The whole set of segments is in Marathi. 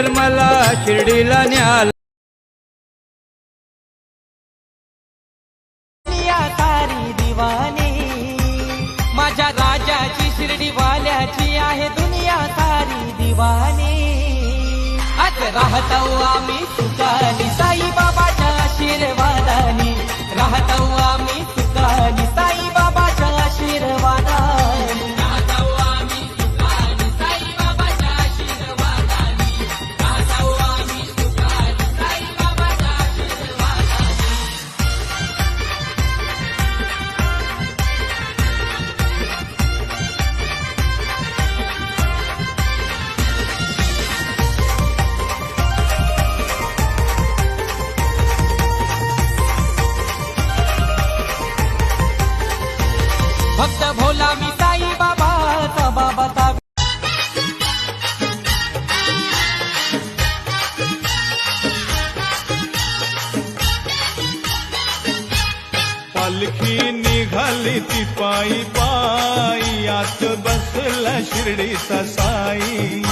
तर मला शिर्डीला न्याल माझ्या राजाची शिर्डी वाल्याची आहे दुनिया सारी दिवानी. आज राहतो आम्ही सुखानी साईबा. निघाली ती पायी पायी आत बसला शिर्डीचा साई.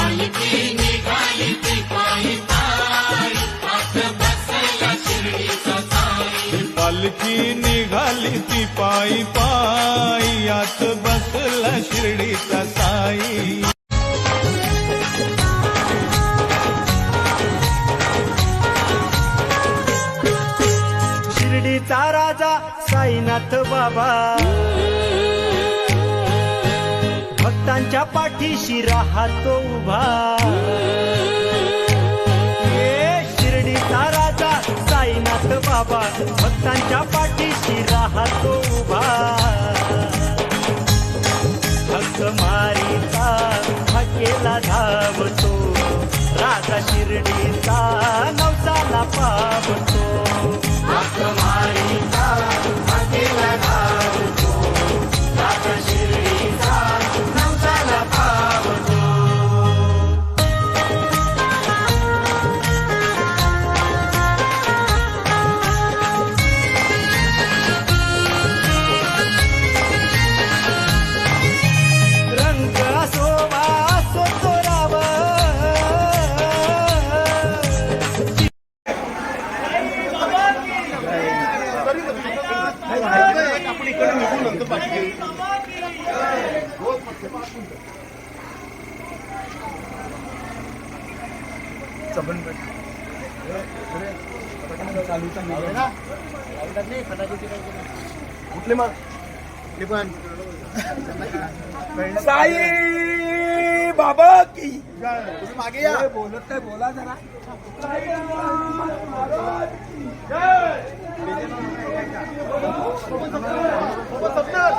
पालखी निघाली ती पायी पायी आत बसला शिर्डीचा साई. नाथ बाबा. भक्तांच्या पाठीशी राहतो उभा. शिर्डी ताराचा राजा साईनाथ बाबा भक्तांच्या पाठीशी राहतो उभा. भक्त मारीचा हकेला धावतो. राजा शिर्डीचा नवसाला पावतो. भक्त मारीचा सांगितलं ना कुठले मग? कुठले पण साई बाबा की तुम्ही मागे या बोलत नाही बोला जरा सत्तर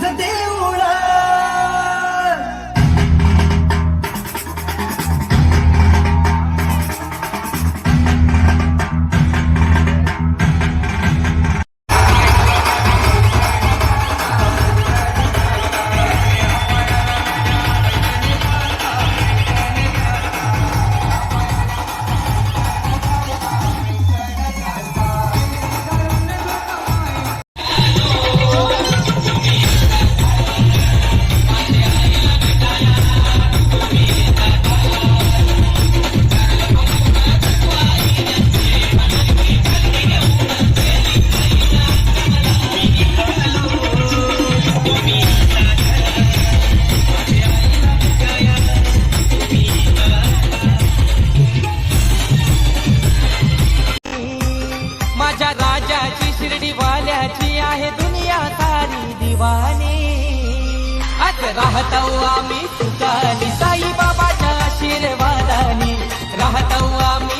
선택! दिवाने आज राहतो आम्ही तुकानी साईबाबाच्या आशीर्वादाने राहतो आम्ही